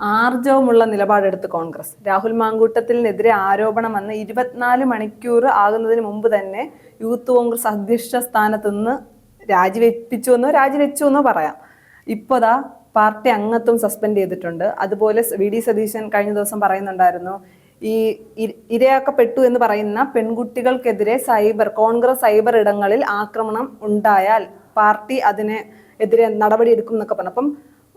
ആർജവമുള്ള നിലപാടെടുത്ത് കോൺഗ്രസ്. രാഹുൽ മാങ്കൂട്ടത്തിനെതിരെ ആരോപണം വന്ന് ഇരുപത്തിനാല് മണിക്കൂർ ആകുന്നതിന് മുമ്പ് തന്നെ യൂത്ത് കോൺഗ്രസ് അധ്യക്ഷ സ്ഥാനത്ത് നിന്ന് രാജിവെപ്പിച്ചു എന്നോ രാജിവെച്ചു എന്നോ പറയാം. ഇപ്പോതാ പാർട്ടി അംഗത്വം സസ്പെൻഡ് ചെയ്തിട്ടുണ്ട്. അതുപോലെ വി ഡി സതീശൻ കഴിഞ്ഞ ദിവസം പറയുന്നുണ്ടായിരുന്നു ഈ ഇരയാക്കപ്പെട്ടു എന്ന് പറയുന്ന പെൺകുട്ടികൾക്കെതിരെ സൈബർ കോൺഗ്രസ് സൈബർ ഇടങ്ങളിൽ ആക്രമണം ഉണ്ടായാൽ പാർട്ടി അതിനെ എതിരെ നടപടിയെടുക്കും എന്നൊക്കെ പറഞ്ഞു. അപ്പം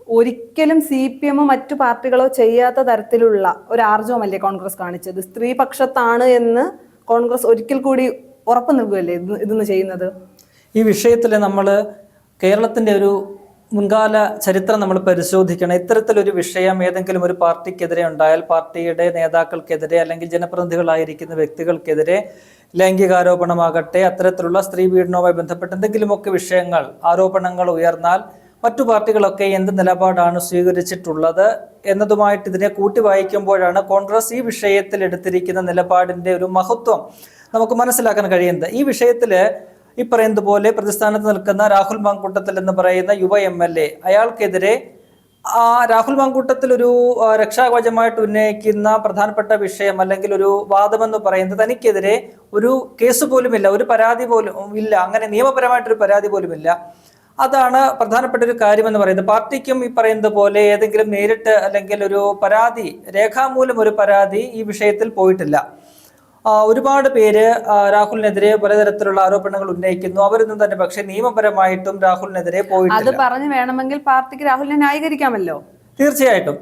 ഒരിക്കലും സി പി എമ്മോ മറ്റു പാർട്ടികളോ ചെയ്യാത്ത തരത്തിലുള്ള ഒരു ആർജവമല്ലേ കോൺഗ്രസ് കാണിച്ചത്? സ്ത്രീപക്ഷത്താണ് എന്ന് കോൺഗ്രസ് ഒരിക്കൽ കൂടി ഉറപ്പ് നൽകുകയല്ലേ ഇത് ഇതെന്ന് ചെയ്യുന്നത്? ഈ വിഷയത്തിൽ നമ്മൾ കേരളത്തിന്റെ ഒരു മുൻകാല ചരിത്രം നമ്മൾ പരിശോധിക്കണം. ഇത്തരത്തിലൊരു വിഷയം ഏതെങ്കിലും ഒരു പാർട്ടിക്കെതിരെ ഉണ്ടായാൽ പാർട്ടിയുടെ നേതാക്കൾക്കെതിരെ അല്ലെങ്കിൽ ജനപ്രതിനിധികളായിരിക്കുന്ന വ്യക്തികൾക്കെതിരെ ലൈംഗികാരോപണമാകട്ടെ അത്തരത്തിലുള്ള സ്ത്രീ പീഡനവുമായി ബന്ധപ്പെട്ട് എന്തെങ്കിലുമൊക്കെ വിഷയങ്ങൾ ആരോപണങ്ങൾ ഉയർന്നാൽ മറ്റു പാർട്ടികളൊക്കെ എന്ത് നിലപാടാണ് സ്വീകരിച്ചിട്ടുള്ളത് എന്നതുമായിട്ട് ഇതിനെ കൂട്ടി വായിക്കുമ്പോഴാണ് കോൺഗ്രസ് ഈ വിഷയത്തിൽ എടുത്തിരിക്കുന്ന നിലപാടിന്റെ ഒരു മഹത്വം നമുക്ക് മനസ്സിലാക്കാൻ കഴിയുന്നത്. ഈ വിഷയത്തിൽ ഈ പറയുന്നത് പോലെ പ്രതിസ്ഥാനത്ത് നിൽക്കുന്ന രാഹുൽ മാങ്കൂട്ടത്തിൽ എന്ന് പറയുന്ന യുവ എം എൽ എ അയാൾക്കെതിരെ ആ രാഹുൽ മാങ്കൂട്ടത്തിൽ ഒരു രക്ഷാകവചമായിട്ട് ഉന്നയിക്കുന്ന പ്രധാനപ്പെട്ട വിഷയം അല്ലെങ്കിൽ ഒരു വാദമെന്ന് പറയുന്നത് തനിക്കെതിരെ ഒരു കേസ് പോലുമില്ല ഒരു പരാതി പോലും ഇല്ല. അങ്ങനെ നിയമപരമായിട്ടൊരു പരാതി പോലുമില്ല. അതാണ് പ്രധാനപ്പെട്ട ഒരു കാര്യമെന്ന് പറയുന്നത്. പാർട്ടിക്കും ഈ പറയുന്നത് പോലെ ഏതെങ്കിലും നേരിട്ട് അല്ലെങ്കിൽ ഒരു പരാതി രേഖാമൂലം ഒരു പരാതി ഈ വിഷയത്തിൽ പോയിട്ടില്ല. ഒരുപാട് പേര് രാഹുലിനെതിരെ പലതരത്തിലുള്ള ആരോപണങ്ങൾ ഉന്നയിക്കുന്നു. അവരൊന്നും തന്നെ പക്ഷെ നിയമപരമായിട്ടും രാഹുലിനെതിരെ പോയിട്ടില്ല. അത് പറഞ്ഞു വേണമെങ്കിൽ പാർട്ടിക്ക് രാഹുലിനെ ന്യായീകരിക്കാമല്ലോ? തീർച്ചയായിട്ടും.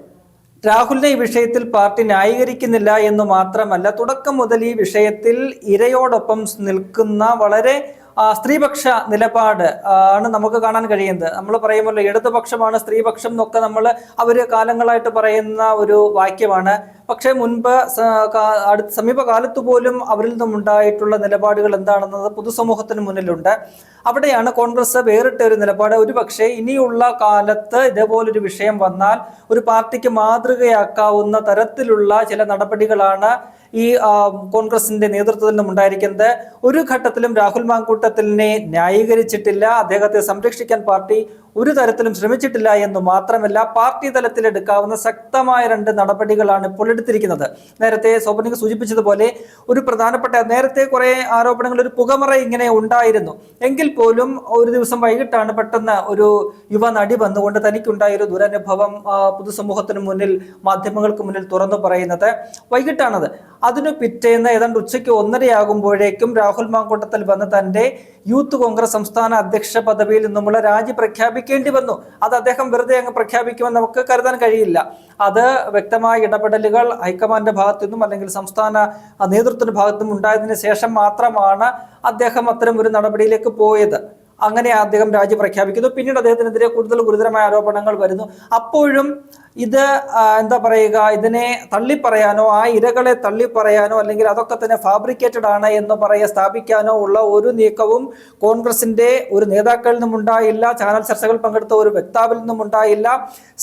രാഹുലിനെ ഈ വിഷയത്തിൽ പാർട്ടി ന്യായീകരിക്കുന്നില്ല എന്ന് മാത്രമല്ല തുടക്കം മുതൽ ഈ വിഷയത്തിൽ ഇരയോടൊപ്പം നിൽക്കുന്ന വളരെ സ്ത്രീപക്ഷ നിലപാട് ആണ് നമുക്ക് കാണാൻ കഴിയുന്നത്. നമ്മൾ പറയുമല്ലോ ഇടതുപക്ഷമാണ് സ്ത്രീപക്ഷം എന്നൊക്കെ നമ്മൾ അവർ കാലങ്ങളായിട്ട് പറയുന്ന ഒരു വാക്യമാണ്. പക്ഷേ മുൻപ് അടുത്ത സമീപകാലത്ത് പോലും അവരിൽ നിന്നുണ്ടായിട്ടുള്ള നിലപാടുകൾ എന്താണെന്നത് പൊതുസമൂഹത്തിന് മുന്നിലുണ്ട്. അവിടെയാണ് കോൺഗ്രസ് വേറിട്ട ഒരു നിലപാട്. ഒരു പക്ഷേ ഇനിയുള്ള കാലത്ത് ഇതേപോലൊരു വിഷയം വന്നാൽ ഒരു പാർട്ടിക്ക് മാതൃകയാക്കാവുന്ന തരത്തിലുള്ള ചില നടപടികളാണ് ഈ കോൺഗ്രസിന്റെ നേതൃത്വത്തിൽ നിന്നും ഉണ്ടായിരിക്കുന്നത്. ഒരു ഘട്ടത്തിലും രാഹുൽ മാങ്കൂട്ടത്തിലിനെ ന്യായീകരിച്ചിട്ടില്ല. അദ്ദേഹത്തെ സംരക്ഷിക്കാൻ പാർട്ടി ഒരു തരത്തിലും ശ്രമിച്ചിട്ടില്ല എന്ന് മാത്രമല്ല പാർട്ടി തലത്തിൽ എടുക്കാവുന്ന ശക്തമായ രണ്ട് നടപടികളാണ് ഇപ്പോൾ എടുത്തിരിക്കുന്നത്. നേരത്തെ സോപനിക്ക് സൂചിപ്പിച്ചതുപോലെ ഒരു പ്രധാനപ്പെട്ട നേരത്തെ കുറെ ആരോപണങ്ങൾ ഒരു പുകമറ ഇങ്ങനെ ഉണ്ടായിരുന്നു. എങ്കിൽ പോലും ഒരു ദിവസം വൈകിട്ടാണ് പെട്ടെന്ന് ഒരു യുവ നടി വന്നുകൊണ്ട് തനിക്കുണ്ടായ ഒരു ദുരനുഭവം പൊതുസമൂഹത്തിന് മുന്നിൽ മാധ്യമങ്ങൾക്ക് മുന്നിൽ തുറന്നു പറയുന്നത് വൈകിട്ടാണത്. അതിനു പിറ്റേന്ന് ഏതാണ്ട് ഉച്ചയ്ക്ക് ഒന്നരയാകുമ്പോഴേക്കും രാഹുൽ മാങ്കൂട്ടത്തിൽ വന്ന് തന്റെ യൂത്ത് കോൺഗ്രസ് സംസ്ഥാന അധ്യക്ഷ പദവിയിൽ നിന്നുമുള്ള രാജി പ്രഖ്യാപിക്കേണ്ടി വന്നു. അത് അദ്ദേഹം വെറുതെ അങ്ങ് പ്രഖ്യാപിക്കുമെന്ന് നമുക്ക് കരുതാൻ കഴിയില്ല. അത് വ്യക്തമായ ഇടപെടലുകൾ ഹൈക്കമാൻഡിന്റെ ഭാഗത്തു നിന്നും അല്ലെങ്കിൽ സംസ്ഥാന നേതൃത്വത്തിന്റെ ഭാഗത്തു നിന്നും ഉണ്ടായതിനു ശേഷം മാത്രമാണ് അദ്ദേഹം അത്തരം ഒരു നടപടിയിലേക്ക് പോയത്. അങ്ങനെ അദ്ദേഹം രാജി പ്രഖ്യാപിക്കുന്നു. പിന്നീട് അദ്ദേഹത്തിനെതിരെ കൂടുതൽ ഗുരുതരമായ ആരോപണങ്ങൾ വരുന്നു. അപ്പോഴും ഇത് എന്താ പറയുക ഇതിനെ തള്ളിപ്പറയാനോ ആ ഇരകളെ തള്ളിപ്പറയാനോ അല്ലെങ്കിൽ അതൊക്കെ തന്നെ ഫാബ്രിക്കേറ്റഡ് ആണ് എന്ന് പറയുക സ്ഥാപിക്കാനോ ഉള്ള ഒരു നീക്കവും കോൺഗ്രസിന്റെ ഒരു നേതാക്കളിൽ നിന്നും ഉണ്ടായില്ല. ചാനൽ ചർച്ചകൾ പങ്കെടുത്ത ഒരു വക്താവിൽ നിന്നും ഉണ്ടായില്ല.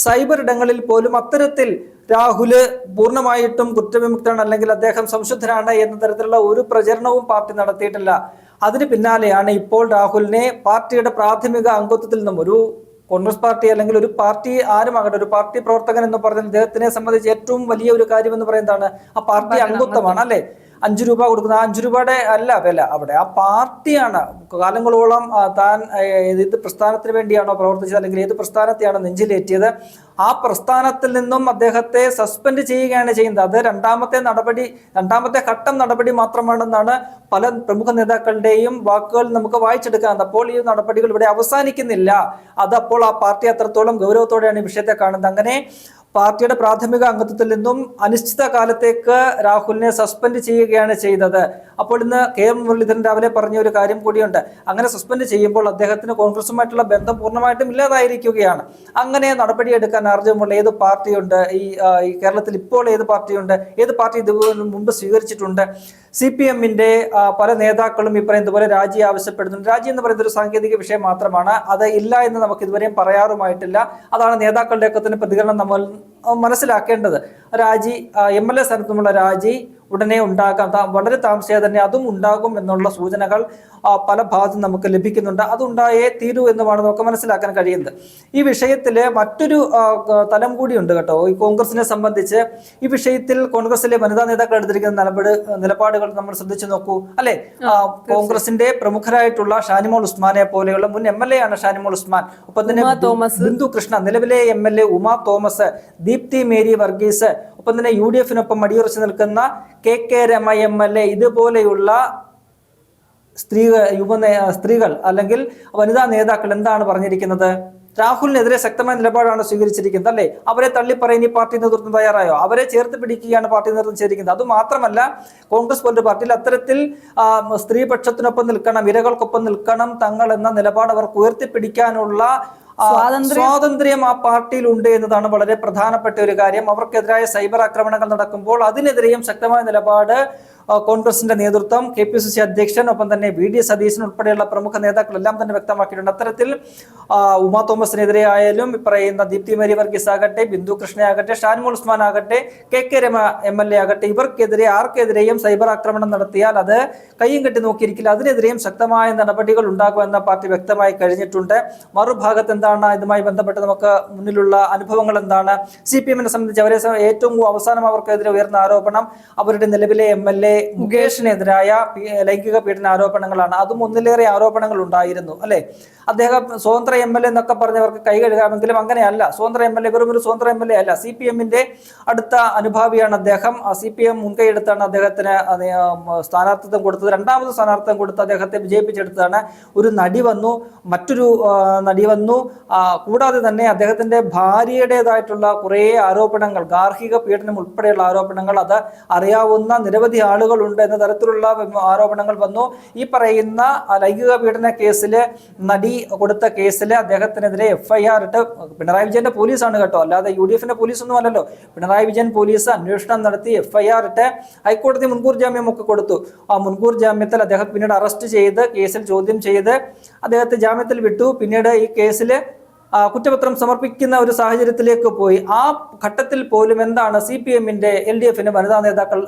സൈബർ ഇടങ്ങളിൽ പോലും അത്തരത്തിൽ രാഹുൽ പൂർണമായിട്ടും കുറ്റവിമുക്തനാണ് അല്ലെങ്കിൽ അദ്ദേഹം സംശുദ്ധനാണ് എന്ന തരത്തിലുള്ള ഒരു പ്രചരണവും പാർട്ടി നടത്തിയിട്ടില്ല. അതിന് പിന്നാലെയാണ് ഇപ്പോൾ രാഹുലിനെ പാർട്ടിയുടെ പ്രാഥമിക അംഗത്വത്തിൽ നിന്നും ഒരു കോൺഗ്രസ് പാർട്ടി അല്ലെങ്കിൽ ഒരു പാർട്ടി ആരുമാകട്ടെ ഒരു പാർട്ടി പ്രവർത്തകൻ എന്ന് പറഞ്ഞാൽ അദ്ദേഹത്തിനെ സംബന്ധിച്ച് ഏറ്റവും വലിയ ഒരു കാര്യം എന്ന് പറയുന്നതാണ് ആ പാർട്ടി അംഗത്വമാണ് അല്ലെ? അഞ്ചു രൂപ കൊടുക്കുന്ന ആ അഞ്ചു രൂപയുടെ അല്ല വില അവിടെ. ആ പാർട്ടിയാണ്. കാലങ്ങളോളം താൻ ഏത് പ്രസ്ഥാനത്തിന് വേണ്ടിയാണോ പ്രവർത്തിച്ചത് അല്ലെങ്കിൽ ഏത് പ്രസ്ഥാനത്തെയാണോ നെഞ്ചിലേറ്റിയത് ആ പ്രസ്ഥാനത്തിൽ നിന്നും അദ്ദേഹത്തെ സസ്പെൻഡ് ചെയ്യുകയാണ് ചെയ്യുന്നത്. അത് രണ്ടാമത്തെ നടപടി രണ്ടാമത്തെ ഘട്ടം നടപടി മാത്രമാണെന്നാണ് പല പ്രമുഖ നേതാക്കളുടെയും വാക്കുകൾ നമുക്ക് വായിച്ചെടുക്കാൻ അപ്പോൾ ഈ നടപടികൾ ഇവിടെ അവസാനിക്കുന്നില്ല. അതപ്പോൾ ആ പാർട്ടി അത്രത്തോളം ഗൗരവത്തോടെയാണ് ഈ വിഷയത്തെ കാണുന്നത്. അങ്ങനെ പാർട്ടിയുടെ പ്രാഥമിക അംഗത്വത്തിൽ നിന്നും അനിശ്ചിത കാലത്തേക്ക് രാഹുലിനെ സസ്പെൻഡ് ചെയ്യുകയാണ് ചെയ്തത്. അപ്പോൾ ഇന്ന് കെ എം മുരളീധരൻ രാവിലെ പറഞ്ഞ ഒരു കാര്യം കൂടിയുണ്ട്. അങ്ങനെ സസ്പെൻഡ് ചെയ്യുമ്പോൾ അദ്ദേഹത്തിന് കോൺഗ്രസുമായിട്ടുള്ള ബന്ധം പൂർണമായിട്ടും ഇല്ലാതായിരിക്കുകയാണ്. അങ്ങനെ നടപടിയെടുക്കാൻ ആർജവമുള്ള ഏത് പാർട്ടിയുണ്ട്? ഈ കേരളത്തിൽ ഇപ്പോൾ ഏത് പാർട്ടിയുണ്ട്? ഏത് പാർട്ടി ഇത് മുമ്പ് സ്വീകരിച്ചിട്ടുണ്ട്? സി പി എമ്മിന്റെ പല നേതാക്കളും ഈ പറയുന്നത് പോലെ രാജി ആവശ്യപ്പെടുന്നുണ്ട്. രാജി എന്ന് പറയുന്നത് ഒരു സാങ്കേതിക വിഷയം മാത്രമാണ്. അത് ഇല്ല എന്ന് നമുക്ക് ഇതുവരെയും പറയാറുമായിട്ടില്ല. അതാണ് നേതാക്കളുടെ ഒക്കെ തന്നെ പ്രതികരണം നമ്മൾ മനസ്സിലാക്കേണ്ടത്. രാജി എം എൽ എ സ്ഥാനത്തുമുള്ള രാജി ഉടനെ ഉണ്ടാകാം വളരെ താമസിയാതെ തന്നെ അതും ഉണ്ടാകും എന്നുള്ള സൂചനകൾ പല ഭാഗത്തും നമുക്ക് ലഭിക്കുന്നുണ്ട്. അതുണ്ടായേ തീരൂ എന്നുമാണ് നമുക്ക് മനസ്സിലാക്കാൻ കഴിയുന്നത്. ഈ വിഷയത്തിൽ മറ്റൊരു തലം കൂടി തലം കൂടിയുണ്ട് കേട്ടോ. ഈ കോൺഗ്രസിനെ സംബന്ധിച്ച് ഈ വിഷയത്തിൽ കോൺഗ്രസിലെ വനിതാ നേതാക്കൾ എടുത്തിരിക്കുന്ന നിലപാട് നിലപാടുകൾ നമ്മൾ ശ്രദ്ധിച്ചു നോക്കൂ. അല്ലെ? കോൺഗ്രസിന്റെ പ്രമുഖരായിട്ടുള്ള ഷാനിമോൾ ഉസ്മാനെ പോലെയുള്ള മുൻ എം എൽ എ ആണ് ഷാനിമോൾ ഉസ്മാൻ. ഒപ്പം തന്നെ തോമസ്. ബിന്ദു കൃഷ്ണ നിലവിലെ M L A Uma Thomas Deepthi Mary Varghese ഒപ്പം തന്നെ യു ഡി എഫിനൊപ്പം അടിയുറച്ച് നിൽക്കുന്ന K K Rema M L A ഇതുപോലെയുള്ള സ്ത്രീ യുവ സ്ത്രീകൾ അല്ലെങ്കിൽ വനിതാ നേതാക്കൾ എന്താണ് പറഞ്ഞിരിക്കുന്നത്? രാഹുലിനെതിരെ ശക്തമായ നിലപാടാണ് സ്വീകരിച്ചിരിക്കുന്നത് അല്ലേ? അവരെ തള്ളിപ്പറയാൻ ഈ പാർട്ടി നേതൃത്വം തയ്യാറായോ? അവരെ ചേർത്ത് പിടിക്കുകയാണ് പാർട്ടി നേതൃത്വം ചെയ്തിരിക്കുന്നത്. അത് മാത്രമല്ല കോൺഗ്രസ് പോലൊരു പാർട്ടിയിൽ അത്തരത്തിൽ സ്ത്രീപക്ഷത്തിനൊപ്പം നിൽക്കണം ഇരകൾക്കൊപ്പം നിൽക്കണം തങ്ങൾ എന്ന നിലപാട് അവർക്ക് ഉയർത്തിപ്പിടിക്കാനുള്ള സ്വാതന്ത്ര്യം ആ പാർട്ടിയിൽ ഉണ്ട് എന്നതാണ് വളരെ പ്രധാനപ്പെട്ട ഒരു കാര്യം. അവർക്കെതിരായ സൈബർ ആക്രമണങ്ങൾ നടക്കുമ്പോൾ അതിനെതിരെയും ശക്തമായ നിലപാട് കോൺഗ്രസിന്റെ നേതൃത്വം കെ പി സി സി അധ്യക്ഷൻ ഒപ്പം തന്നെ വി ഡി സതീശൻ ഉൾപ്പെടെയുള്ള പ്രമുഖ നേതാക്കളെല്ലാം തന്നെ വ്യക്തമാക്കിയിട്ടുണ്ട്. അത്തരത്തിൽ ഉമാ തോമസിനെതിരെ ആയാലും പറയുന്ന ദീപ്തി മേരി വർഗീസ് ആകട്ടെ ബിന്ദു കൃഷ്ണയാകട്ടെ ഷാൻമോൾ ഉസ്മാൻ ആകട്ടെ K K Rema M L A ആകട്ടെ ഇവർക്കെതിരെ ആർക്കെതിരെയും സൈബർ ആക്രമണം നടത്തിയാൽ അത് കയ്യും കെട്ടി നോക്കിയിരിക്കില്ല. അതിനെതിരെയും ശക്തമായ നടപടികൾ ഉണ്ടാകുമെന്ന പാർട്ടി വ്യക്തമായി കഴിഞ്ഞിട്ടുണ്ട്. മറുഭാഗത്ത് എന്താണ് ഇതുമായി ബന്ധപ്പെട്ട് നമുക്ക് മുന്നിലുള്ള അനുഭവങ്ങൾ എന്താണ്? സി പി എമ്മിനെ സംബന്ധിച്ച് അവരെ സ- ഏറ്റവും അവസാനം അവർക്കെതിരെ ഉയർന്ന ആരോപണം അവരുടെ നിലവിലെ എം എൽ എ മുകേഷിനെതിരായ ലൈംഗിക പീഡന ആരോപണങ്ങളാണ്. അതും ഒന്നിലേറെ ആരോപണങ്ങൾ ഉണ്ടായിരുന്നു അല്ലെ? അദ്ദേഹം സ്വതന്ത്ര എം എൽ എ എന്നൊക്കെ പറഞ്ഞവർക്ക് കൈ കഴുകാമെങ്കിലും അങ്ങനെയല്ല. സ്വതന്ത്ര എം എൽ എ വെറും ഒരു സ്വതന്ത്ര എം എൽ എ അല്ല. സി പി എമ്മിന്റെ അടുത്ത അനുഭാവിയാണ് അദ്ദേഹം. സി പി എം മുൻകൈയെടുത്താണ് അദ്ദേഹത്തിന് സ്ഥാനാർത്ഥിത്വം കൊടുത്തത്. രണ്ടാമത് സ്ഥാനാർത്ഥിത്വം കൊടുത്ത് അദ്ദേഹത്തെ വിജയിപ്പിച്ചെടുത്തതാണ്. ഒരു നടി വന്നു മറ്റൊരു നടി വന്നു. കൂടാതെ തന്നെ അദ്ദേഹത്തിന്റെ ഭാര്യയുടേതായിട്ടുള്ള കുറേ ആരോപണങ്ങൾ ഗാർഹിക പീഡനം ഉൾപ്പെടെയുള്ള ആരോപണങ്ങൾ അത് അറിയാവുന്ന നിരവധി ആളുകളുണ്ട് എന്ന തരത്തിലുള്ള ആരോപണങ്ങൾ വന്നു. ഈ പറയുന്ന ലൈംഗിക പീഡന കേസിൽ നടി കൊടുത്ത കേസിൽ അദ്ദേഹത്തിനെതിരെ എഫ്ഐആർ ഇട്ട് പിണറായി വിജയന്റെ പോലീസാണ് കേട്ടോ. അല്ലാതെ യു ഡി എഫിന്റെ പോലീസ് ഒന്നും അല്ലല്ലോ. പിണറായി വിജയൻ പോലീസ് അന്വേഷണം നടത്തി എഫ്ഐആർ ഇട്ട് ഹൈക്കോടതി മുൻകൂർ ജാമ്യം ഒക്കെ കൊടുത്തു. ആ മുൻകൂർ ജാമ്യത്തിൽ അദ്ദേഹം പിന്നീട് അറസ്റ്റ് ചെയ്ത് കേസിൽ ചോദ്യം ചെയ്ത് അദ്ദേഹത്തെ ജാമ്യത്തിൽ വിട്ടു. പിന്നീട് ഈ കേസിൽ കുറ്റപത്രം സമർപ്പിക്കുന്ന ഒരു സാഹചര്യത്തിലേക്ക് പോയി. ആ ഘട്ടത്തിൽ പോലും എന്താണ് സി പി എമ്മിന്റെ എൽ ഡി എഫിന്റെ വനിതാ നേതാക്കൾ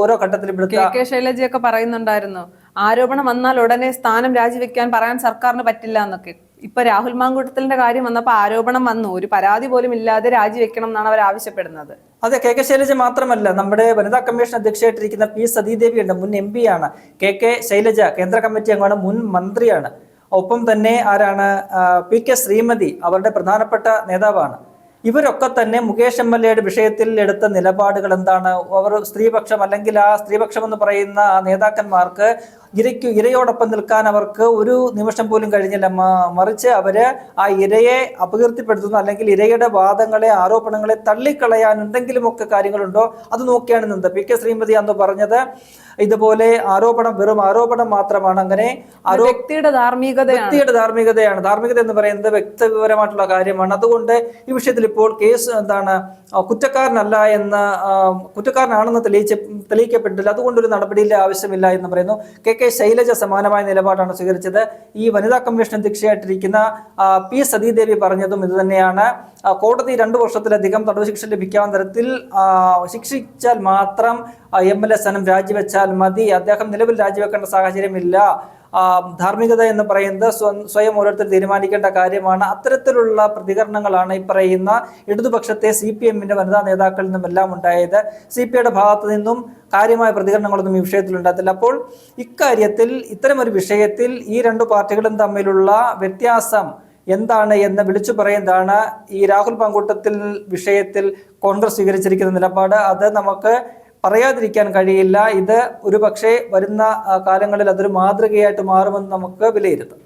ഓരോ ഘട്ടത്തിലും കെ ശൈലജയൊക്കെ പറയുന്നുണ്ടായിരുന്നു. ആരോപണം വന്നാൽ ഉടനെ സ്ഥാനം രാജിവെക്കാൻ പറയാൻ സർക്കാരിന് പറ്റില്ല എന്നൊക്കെ. ഇപ്പൊ രാഹുൽ മാങ്കൂട്ടത്തിന്റെ കാര്യം വന്നപ്പോ ആരോപണം വന്നു. ഒരു പരാതി പോലും ഇല്ലാതെ രാജിവെക്കണം എന്നാണ് അവർ ആവശ്യപ്പെടുന്നത്. അതെ കെ കെ ശൈലജ മാത്രമല്ല നമ്മുടെ വനിതാ കമ്മീഷൻ അധ്യക്ഷയായിട്ടിരിക്കുന്ന പി സതീദേവിയുണ്ട് മുൻ എം പി ആണ്. കെ കെ ശൈലജ കേന്ദ്ര കമ്മിറ്റി അംഗമാണ് മുൻ മന്ത്രിയാണ്. ഒപ്പം തന്നെ ആരാണ് പി കെ ശ്രീമതി അവരുടെ പ്രധാനപ്പെട്ട നേതാവാണ്. ഇവരൊക്കെ തന്നെ മുകേഷ് എം എൽ എയുടെ വിഷയത്തിൽ എടുത്ത നിലപാടുകൾ എന്താണ്? അവർ സ്ത്രീപക്ഷം അല്ലെങ്കിൽ ആ സ്ത്രീപക്ഷം എന്ന് പറയുന്ന ആ നേതാക്കന്മാർക്ക് ഇരയ്ക്ക് ഇരയോടൊപ്പം നിൽക്കാൻ അവർക്ക് ഒരു നിമിഷം പോലും കഴിഞ്ഞില്ല. മറിച്ച് അവർ ആ ഇരയെ അപകീർത്തിപ്പെടുത്തുന്നു അല്ലെങ്കിൽ ഇരയുടെ വാദങ്ങളെ ആരോപണങ്ങളെ തള്ളിക്കളയാൻ എന്തെങ്കിലുമൊക്കെ കാര്യങ്ങളുണ്ടോ? അത് നോക്കിയാണ് നിന്നത് പി കെ ശ്രീമതി അന്ന് പറഞ്ഞത് ഇതുപോലെ ആരോപണം വെറും ആരോപണം മാത്രമാണ്. അങ്ങനെ വ്യക്തിയുടെ ധാർമ്മികത വ്യക്തിയുടെ ധാർമ്മികതയാണ്. ധാർമ്മികത എന്ന് പറയുന്നത് വ്യക്തിപരമായിട്ടുള്ള കാര്യമാണ്. അതുകൊണ്ട് ഈ വിഷയത്തിൽ ഇപ്പോൾ കേസ് എന്താണ് കുറ്റക്കാരനല്ല എന്ന് കുറ്റക്കാരനാണെന്ന് തെളിയിച്ച തെളിയിക്കപ്പെട്ടില്ല അതുകൊണ്ടൊരു നടപടിയിലെ ആവശ്യമില്ല എന്ന് പറയുന്നു. കെ കെ ശൈലജ സമാനമായ നിലപാടാണ് സ്വീകരിച്ചത്. ഈ വനിതാ കമ്മീഷൻ അധ്യക്ഷയായിട്ടിരിക്കുന്ന പി സതീദേവി പറഞ്ഞതും ഇത് തന്നെയാണ്. കോടതി രണ്ടു വർഷത്തിലധികം തടവ് ശിക്ഷ ലഭിക്കാവുന്ന തരത്തിൽ ശിക്ഷിച്ചാൽ മാത്രം എം എൽ എ സ്ഥാനം രാജിവെച്ചാൽ മതി. അദ്ദേഹം നിലവിൽ രാജിവെക്കേണ്ട സാഹചര്യമില്ല. ധാർമ്മികത എന്ന് പറയുന്നത് സ്വയം ഓരോരുത്തർ തീരുമാനിക്കേണ്ട കാര്യമാണ്. അത്തരത്തിലുള്ള പ്രതികരണങ്ങളാണ് ഈ പറയുന്ന ഇടതുപക്ഷത്തെ സി പി എമ്മിന്റെ വനിതാ നേതാക്കളിൽ നിന്നും എല്ലാം ഉണ്ടായത്. സി പി ഐയുടെ ഭാഗത്തു നിന്നും കാര്യമായ പ്രതികരണങ്ങളൊന്നും ഈ വിഷയത്തിൽ ഉണ്ടാകത്തില്ല. അപ്പോൾ ഇക്കാര്യത്തിൽ ഇത്തരമൊരു വിഷയത്തിൽ ഈ രണ്ടു പാർട്ടികളും തമ്മിലുള്ള വ്യത്യാസം എന്താണ് എന്ന് വിളിച്ചു പറയുന്നതാണ് ഈ രാഹുൽ പങ്കൂട്ടത്തിൽ വിഷയത്തിൽ കോൺഗ്രസ് സ്വീകരിച്ചിരിക്കുന്ന നിലപാട്. അത് നമുക്ക് പറയാതിരിക്കാൻ കഴിയില്ല. ഇത് ഒരു പക്ഷേ വരുന്ന കാലങ്ങളിൽ അതൊരു മാതൃകയായിട്ട് മാറുമെന്ന് നമുക്ക് വിലയിരുത്താം.